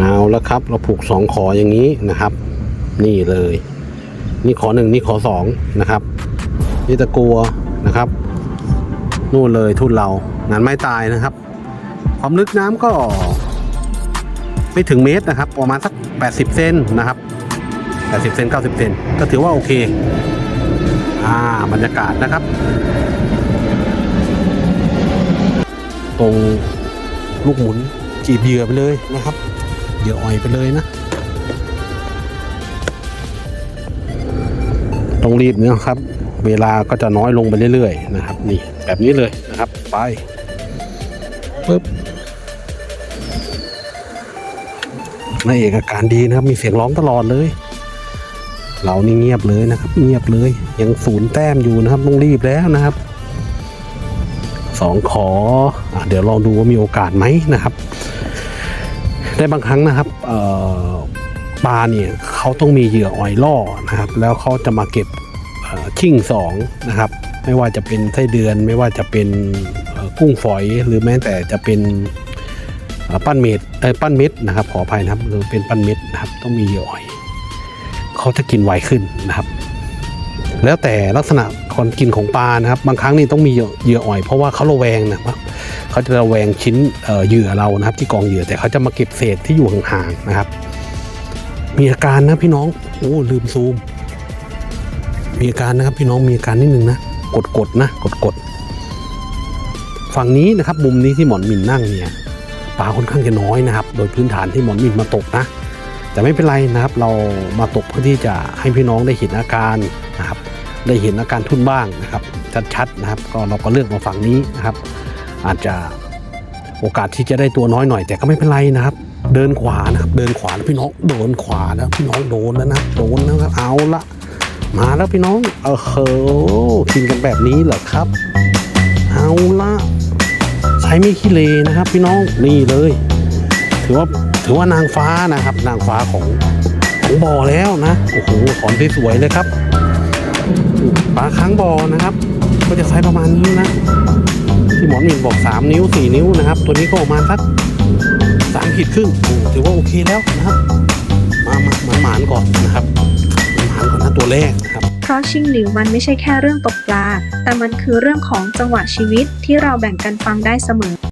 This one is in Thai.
เอาแล้วครับ เราผูกสองขออย่างนี้นะครับ นี่เลย นี่ขอหนึ่งนี่ขอสองนะครับนี่ตะกัวนะครับ นู่นเลยทุ่นเรางานไม้ตายนะครับ ความลึกน้ำก็ ไม่ถึงเมตรนะครับ ประมาณสัก 80 เซนนะครับ 80 เซน90 เซนก็ถือว่าโอเคอ่าบรรยากาศนะครับ ตรงลูกหมุนจีบเหยื่อไปเลยนะครับ เหยื่ออ่อยไปเลยนะ ต้องรีบนะครับ เวลาก็จะน้อยลงไปเรื่อยๆนะครับ นี่แบบนี้เลยนะครับ ไปปึ๊บนายเอกอาการดีนะครับ มีเสียงร้องตลอดเลย เรานี่เงียบเลยนะครับ เงียบเลย ยังศูนย์แต้มอยู่นะครับต้องรีบแล้วนะครับสองขออเดี๋ยวลองดูว่ามีโอกาสไหมนะครับ ได้บางครั้งนะครับปลาเนี่ยเขาต้องมีเหยื่ออ่อยล่อนะครับ แล้วเขาจะมาเก็บชิ่งสองนะครับ ไม่ว่าจะเป็นไส้เดือน ไม่ว่าจะเป็นกุ้งฝอยหรือแม้แต่จะเป็นปั้นเม็ดเอ้ปั้นเม็ดนะครับ ขออภัยนะครับหรือเป็นปั้นเม็ดนะครับ ต้องมีเหยื่ออ่อยเขาจะกินไวขึ้นนะครับ แล้วแต่ลักษณะคนกินของปลานะครับ บางครั้งนี่ต้องมีเหยื่อเหยื่ออ่อยเพราะว่าเขาระแวงนะครับ เขาจะระแวงชิ้นเหยื่อเรานะครับ ที่กองเหยื่อแต่เขาจะมาเก็บเศษที่อยู่ห่างๆนะครับ มีอาการนะพี่น้องโอ้ลืมซูม มีอาการนะครับพี่น้องมีอาการนิดนึงนะกดกดๆนะกดกดๆฝั่งนี้นะครับมุมนี้ที่หมอนมินนั่งเนี่ยปลาค่อนข้างจะน้อยนะครับ โดยพื้นฐานที่หมอนมินมาตกนะแต่ไม่เป็นไรนะครับ เรามาตกเพื่อที่จะให้พี่น้องได้เห็นอาการนะครับ ได้เห็นอาการทุ่นบ้างนะครับ ชัดๆนะครับ ก็เราก็เลือกมาฝั่งนี้นะครับ อาจจะโอกาสที่จะได้ตัวน้อยหน่อย แต่ก็ไม่เป็นไรนะครับ เดินขวานะครับเดินขวาพี่น้องโดนขวาแล้วพี่น้องโดนแล้วนะโดนแล้วครับเอาละมาแล้วพี่น้องเออเฮกินกันแบบนี้เหรอครับ เอาละใช้ไม่ขี้เลนะครับ พี่น้องนี่เลย ถือว่าถือว่านางฟ้านะครับ นางฟ้าของของบ่อแล้วนะโอ้โหถอนสวยเลยครับปลาค้างบ่อนะครับ ก็จะไซส์ประมาณนี้นะ ที่หมอนหมินบอก 3 นิ้ว 4 นิ้วนะครับ ตัวนี้ก็ประมาณสักสามขีดครึ่งถือว่าโอเคแล้วนะครับ มามาหมานๆก่อนนะครับหมานก่อนนะตัวแรกนะครับ เพราะชิงหลิวมันไม่ใช่แค่เรื่องตกปลา แต่มันคือเรื่องของจังหวะชีวิตที่เราแบ่งกันฟังได้เสมอ